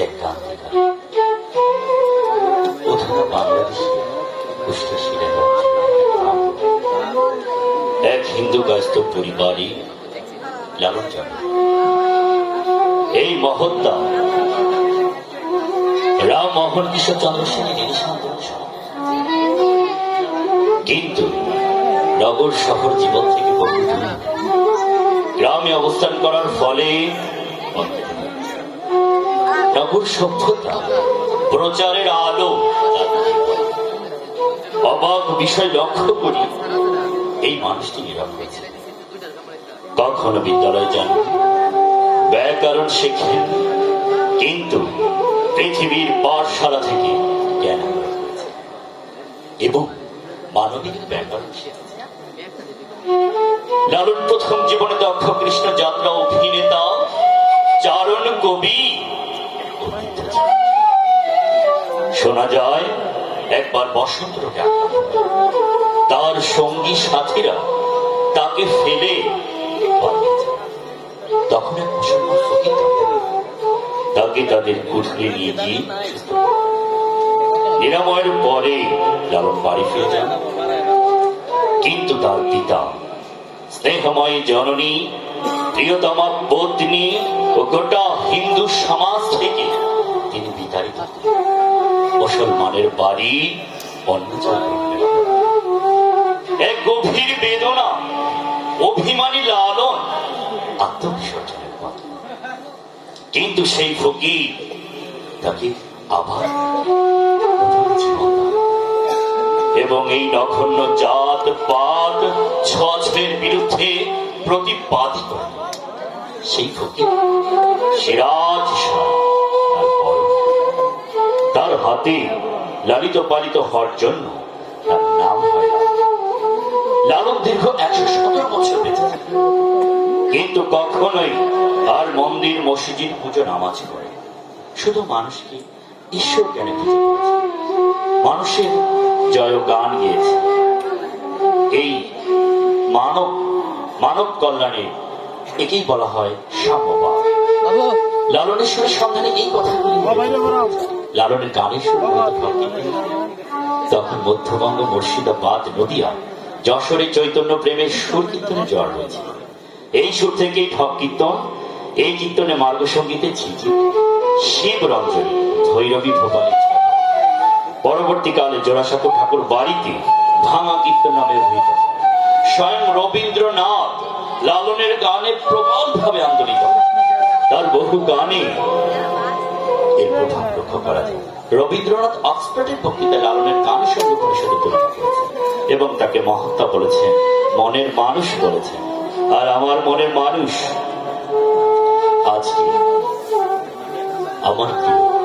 এক কুষ্ঠশীলের এক হিন্দু কাস্ত পরিবারই লালন চন্দ্র এই মহত্তা রাম মোহন কিশোর চন্দ্র সেনের। কিন্তু নগর শহর জীবন থেকে গ্রামে অবস্থান করার ফলে নগর সভ্যতা, প্রচারের আলো। অবাক বিষয় লক্ষ্য করি, এই মানুষটি নীরব হয়েছে। কখনো বিদ্যালয়ে যান ব্যাকরণ শেখেন কিন্তু পৃথিবীর পাঠশালা থেকে জ্ঞান এবং মানবিক ব্যাকরণ লালন প্রথম জীবনে দক্ষ কৃষ্ণ যাত্রা অভিনেতা চারণ কবি শোনা যায়, একবার বসন্ত রোগে তার সঙ্গী সাথীরা তাকে ফেলে তখন এক তাকে তাদের কুঠলে নিয়ে গিয়ে নিরাময়ের পরে লালন বাড়ি ফিরে যান। কিন্তু তার পিতা, স্নেহময় জননী, প্রিয়তমা পত্নী গোটা হিন্দু সমাজ থেকে তিনি বিতাড়িত। মুসলমানের বাড়ি অন্য এক গভীর বেদনা, অভিমানী লালন, আত্মবিসর্জনের পথ। কিন্তু সেই ফকির তাকে আবার এবং এই নখন্য জাত পাত ছছের বিরুদ্ধে প্রতিবাদী করে সেই ফকির। সিরাজ তার হাতে লালিত পালিত হওয়ার জন্য তার নাম হয় লালন। দীর্ঘ একশো সতেরো বছর বেঁচে কিন্তু কখনোই আর মন্দির, মসজিদ পুজো নামাজ করে শুধু মানুষকে ঈশ্বর জ্ঞানে পুজো মানুষের জয় গান গিয়েছে। এই মানব মানব কল্যাণে একেই বলা হয় সাম্যবাদ লালনেশ্বরের সন্ধানে এই কথাগুলি লালনের গানের সুর তখন মধ্যবঙ্গ মুর্শিদাবাদ নদিয়া যশোরে চৈতন্য প্রেমের সুর কীর্তনে জ্বর হয়েছিল। এই সুর থেকেই ঠক কীর্তন এই কীর্তনে মার্গ সঙ্গীতে ঝিঝি। শিব রঞ্জনী ভৈরবী ভোপালের ছায়া। পরবর্তীকালে জোড়াসাঁকো ঠাকুর বাড়িতে ভাঙা কীর্তন নামে অভিহিত স্বয়ং রবীন্দ্রনাথ লালনের গানে প্রবলভাবে আন্দোলিত হন। তার বহু গানে এর প্রভাব লক্ষ্য করা যায় রবীন্দ্রনাথ অক্সফোর্ডের লালনের গান সঙ্গে পরিষদে এবং তাকে মহাত্মা বলেছেন, মনের মানুষ বলেছেন আর আমার মনের মানুষ আজকে আমার প্রিয়